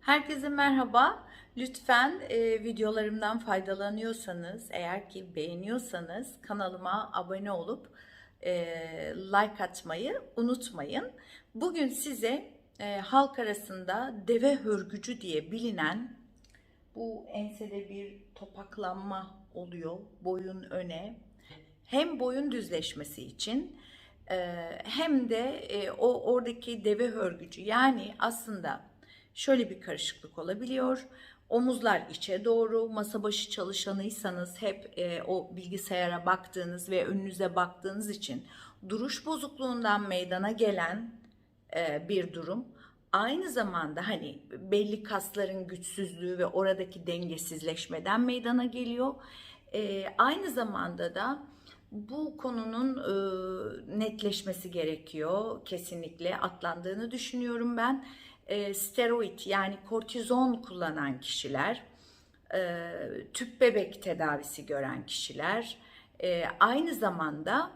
Herkese merhaba. Lütfen e, videolarımdan faydalanıyorsanız, eğer ki beğeniyorsanız kanalıma abone olup e, like atmayı unutmayın. Bugün size e, halk arasında deve hörgücü diye bilinen bu ensede bir topaklanma oluyor boyun öne. Hem boyun düzleşmesi için e, hem de e, o oradaki deve hörgücü yani aslında şöyle bir karışıklık olabiliyor. Omuzlar içe doğru, masa başı çalışanıysanız hep e, o bilgisayara baktığınız ve önünüze baktığınız için duruş bozukluğundan meydana gelen e, bir durum. Aynı zamanda hani belli kasların güçsüzlüğü ve oradaki dengesizleşmeden meydana geliyor. E, aynı zamanda da bu konunun e, netleşmesi gerekiyor. Kesinlikle atlandığını düşünüyorum ben. E, steroid yani kortizon kullanan kişiler, e, tüp bebek tedavisi gören kişiler, e, aynı zamanda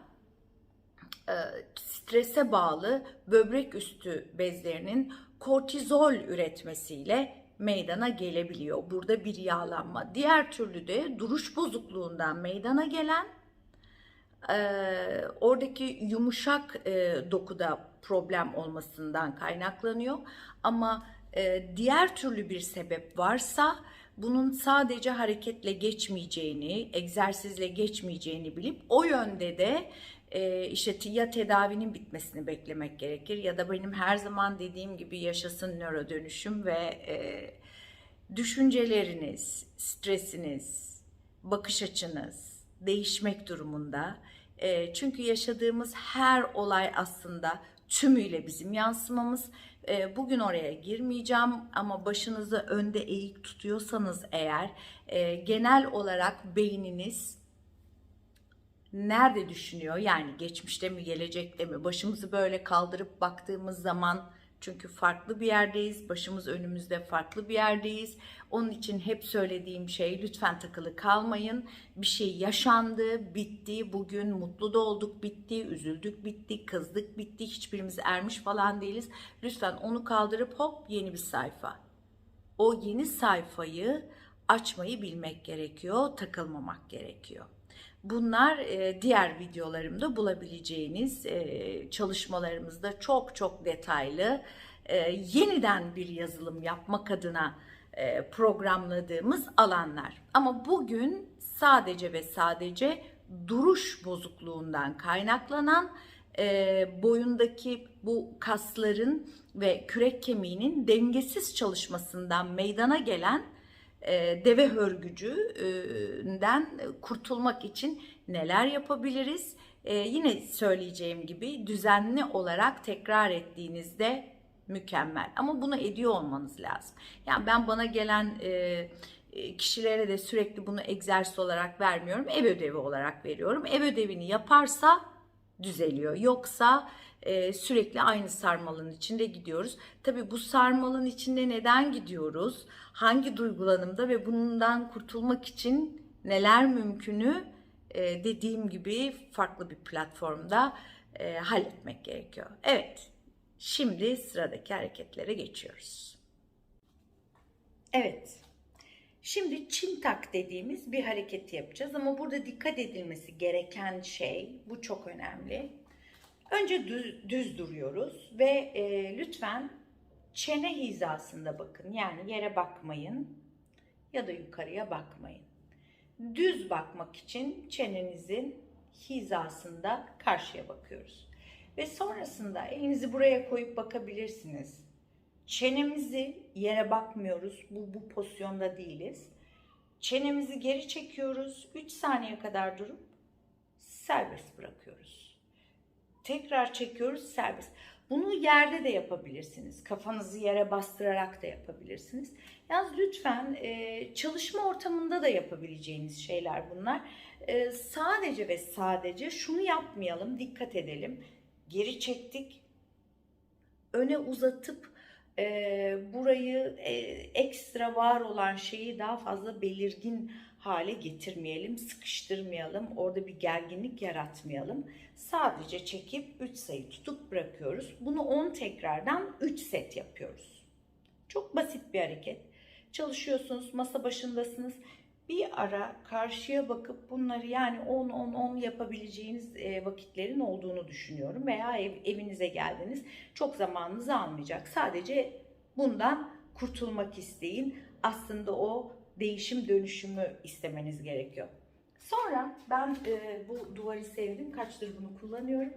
e, strese bağlı böbrek üstü bezlerinin kortizol üretmesiyle meydana gelebiliyor. Burada bir yağlanma. Diğer türlü de duruş bozukluğundan meydana gelen e, oradaki yumuşak e, dokuda problem olmasından kaynaklanıyor. Ama e, diğer türlü bir sebep varsa bunun sadece hareketle geçmeyeceğini, egzersizle geçmeyeceğini bilip o yönde de e, işte ya tedavinin bitmesini beklemek gerekir ya da benim her zaman dediğim gibi yaşasın nöro dönüşüm ve e, düşünceleriniz, stresiniz, bakış açınız değişmek durumunda. E, çünkü yaşadığımız her olay aslında tümüyle bizim yansımamız. E, bugün oraya girmeyeceğim ama başınızı önde eğik tutuyorsanız eğer e, genel olarak beyniniz nerede düşünüyor? Yani geçmişte mi, gelecekte mi? Başımızı böyle kaldırıp baktığımız zaman çünkü farklı bir yerdeyiz. Başımız önümüzde farklı bir yerdeyiz. Onun için hep söylediğim şey lütfen takılı kalmayın. Bir şey yaşandı, bitti. Bugün mutlu da olduk, bitti. Üzüldük, bitti. Kızdık, bitti. Hiçbirimiz ermiş falan değiliz. Lütfen onu kaldırıp hop yeni bir sayfa. O yeni sayfayı açmayı bilmek gerekiyor, takılmamak gerekiyor. Bunlar e, diğer videolarımda bulabileceğiniz e, çalışmalarımızda çok çok detaylı e, yeniden bir yazılım yapmak adına programladığımız alanlar. Ama bugün sadece ve sadece duruş bozukluğundan kaynaklanan boyundaki bu kasların ve kürek kemiğinin dengesiz çalışmasından meydana gelen deve hörgücünden kurtulmak için neler yapabiliriz? E, yine söyleyeceğim gibi düzenli olarak tekrar ettiğinizde mükemmel. Ama bunu ediyor olmanız lazım. Yani ben bana gelen e, kişilere de sürekli bunu egzersiz olarak vermiyorum. Ev ödevi olarak veriyorum. Ev ödevini yaparsa düzeliyor. Yoksa e, sürekli aynı sarmalın içinde gidiyoruz. Tabii bu sarmalın içinde neden gidiyoruz? Hangi duygulanımda ve bundan kurtulmak için neler mümkünü e, dediğim gibi farklı bir platformda e, halletmek gerekiyor. Evet, şimdi sıradaki hareketlere geçiyoruz. Evet, Şimdi çin tak dediğimiz bir hareket yapacağız ama burada dikkat edilmesi gereken şey, bu çok önemli. Önce düz, düz duruyoruz ve e, lütfen çene hizasında bakın. Yani yere bakmayın ya da yukarıya bakmayın. Düz bakmak için çenenizin hizasında karşıya bakıyoruz. Ve sonrasında elinizi buraya koyup bakabilirsiniz. Çenemizi yere bakmıyoruz. Bu, bu pozisyonda değiliz. Çenemizi geri çekiyoruz. 3 saniye kadar durup serbest bırakıyoruz. Tekrar çekiyoruz serbest. Bunu yerde de yapabilirsiniz. Kafanızı yere bastırarak da yapabilirsiniz. Yalnız lütfen e, çalışma ortamında da yapabileceğiniz şeyler bunlar. E, sadece ve sadece şunu yapmayalım, dikkat edelim. Geri çektik, öne uzatıp e, burayı e, ekstra var olan şeyi daha fazla belirgin hale getirmeyelim, sıkıştırmayalım, orada bir gerginlik yaratmayalım. Sadece çekip 3 sayı tutup bırakıyoruz. Bunu 10 tekrardan 3 set yapıyoruz. Çok basit bir hareket. Çalışıyorsunuz, masa başındasınız. Bir ara karşıya bakıp bunları yani 10-10-10 yapabileceğiniz e, vakitlerin olduğunu düşünüyorum. Veya ev, evinize geldiniz. Çok zamanınızı almayacak. Sadece bundan kurtulmak isteyin. Aslında o değişim dönüşümü istemeniz gerekiyor. Sonra ben e, bu duvarı sevdim. Kaçtır bunu kullanıyorum.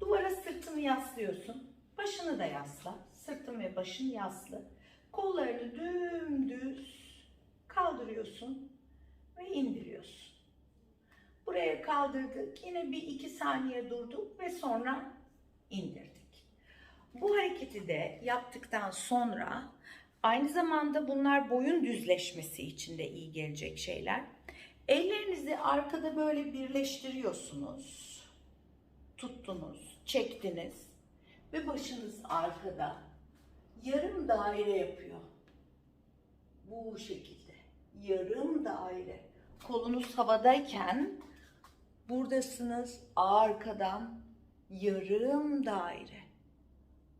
Duvara sırtını yaslıyorsun. Başını da yasla. Sırtın ve başın yaslı. Kollarını dümdüz kaldırıyorsun ve indiriyorsun. Buraya kaldırdık. Yine bir iki saniye durduk ve sonra indirdik. Bu hareketi de yaptıktan sonra aynı zamanda bunlar boyun düzleşmesi için de iyi gelecek şeyler. Ellerinizi arkada böyle birleştiriyorsunuz. Tuttunuz, çektiniz ve başınız arkada yarım daire yapıyor. Bu şekilde. Yarım daire. Kolunuz havadayken buradasınız arkadan yarım daire.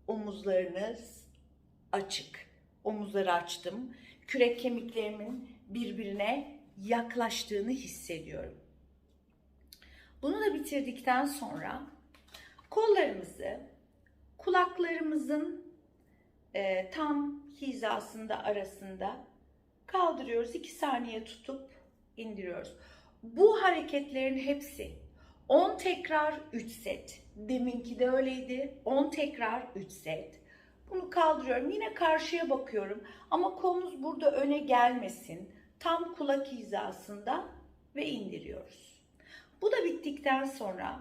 Omuzlarınız açık. Omuzları açtım. Kürek kemiklerimin birbirine yaklaştığını hissediyorum. Bunu da bitirdikten sonra kollarımızı kulaklarımızın e, tam hizasında arasında kaldırıyoruz. 2 saniye tutup indiriyoruz. Bu hareketlerin hepsi 10 tekrar 3 set. Deminki de öyleydi. 10 tekrar 3 set. Bunu kaldırıyorum. Yine karşıya bakıyorum. Ama kolunuz burada öne gelmesin. Tam kulak hizasında ve indiriyoruz. Bu da bittikten sonra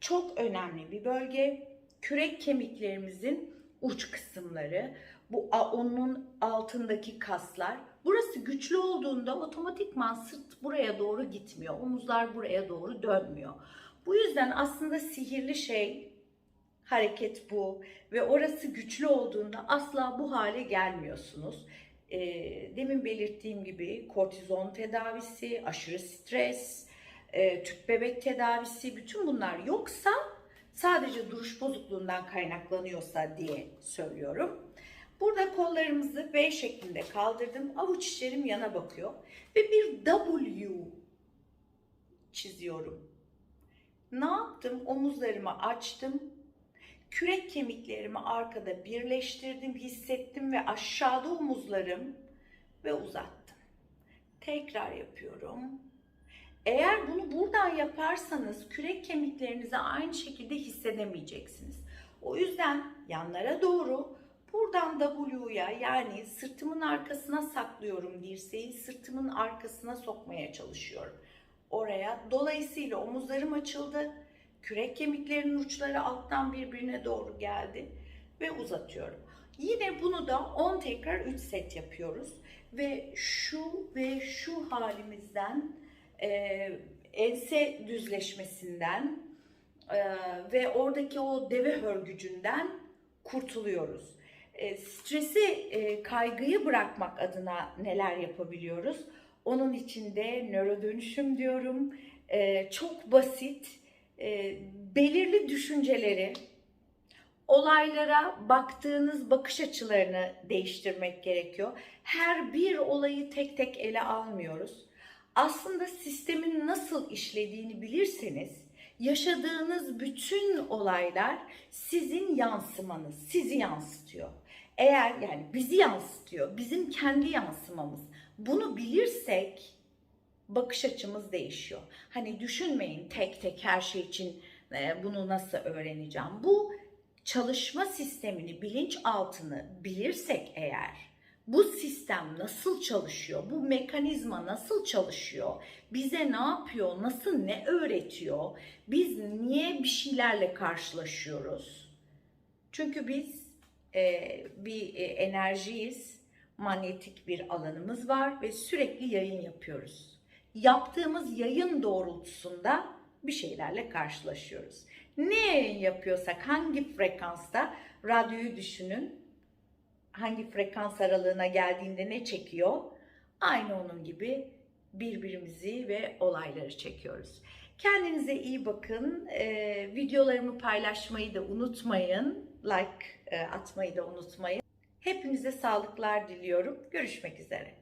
çok önemli bir bölge. Kürek kemiklerimizin uç kısımları. Bu onun altındaki kaslar. Burası güçlü olduğunda otomatikman sırt buraya doğru gitmiyor. Omuzlar buraya doğru dönmüyor. Bu yüzden aslında sihirli şey hareket bu ve orası güçlü olduğunda asla bu hale gelmiyorsunuz. Ee, demin belirttiğim gibi kortizon tedavisi, aşırı stres, e, tüp bebek tedavisi bütün bunlar yoksa sadece duruş bozukluğundan kaynaklanıyorsa diye söylüyorum. Burada kollarımızı V şeklinde kaldırdım. Avuç içlerim yana bakıyor ve bir W çiziyorum. Ne yaptım? Omuzlarımı açtım. Kürek kemiklerimi arkada birleştirdim, hissettim ve aşağıda omuzlarım ve uzattım. Tekrar yapıyorum. Eğer bunu buradan yaparsanız kürek kemiklerinizi aynı şekilde hissedemeyeceksiniz. O yüzden yanlara doğru buradan W'ya yani sırtımın arkasına saklıyorum dirseği sırtımın arkasına sokmaya çalışıyorum. Oraya dolayısıyla omuzlarım açıldı. Kürek kemiklerinin uçları alttan birbirine doğru geldi ve uzatıyorum. Yine bunu da 10 tekrar 3 set yapıyoruz ve şu ve şu halimizden e, ense düzleşmesinden e, ve oradaki o deve hörgücünden kurtuluyoruz. E, stresi, e, kaygıyı bırakmak adına neler yapabiliyoruz? Onun için de nöro dönüşüm diyorum. E, çok basit, e, belirli düşünceleri, olaylara baktığınız bakış açılarını değiştirmek gerekiyor. Her bir olayı tek tek ele almıyoruz. Aslında sistemin nasıl işlediğini bilirseniz yaşadığınız bütün olaylar sizin yansımanız, sizi yansıtıyor. Eğer yani bizi yansıtıyor, bizim kendi yansımamız. Bunu bilirsek bakış açımız değişiyor. Hani düşünmeyin tek tek her şey için e, bunu nasıl öğreneceğim. Bu çalışma sistemini, bilinçaltını bilirsek eğer bu sistem nasıl çalışıyor? Bu mekanizma nasıl çalışıyor? Bize ne yapıyor? Nasıl ne öğretiyor? Biz niye bir şeylerle karşılaşıyoruz? Çünkü biz e, bir e, enerjiyiz. Manyetik bir alanımız var ve sürekli yayın yapıyoruz. Yaptığımız yayın doğrultusunda bir şeylerle karşılaşıyoruz. Ne yayın yapıyorsak hangi frekansta radyoyu düşünün hangi frekans aralığına geldiğinde ne çekiyor? Aynı onun gibi birbirimizi ve olayları çekiyoruz. Kendinize iyi bakın. Ee, videolarımı paylaşmayı da unutmayın. Like e, atmayı da unutmayın. Hepinize sağlıklar diliyorum. Görüşmek üzere.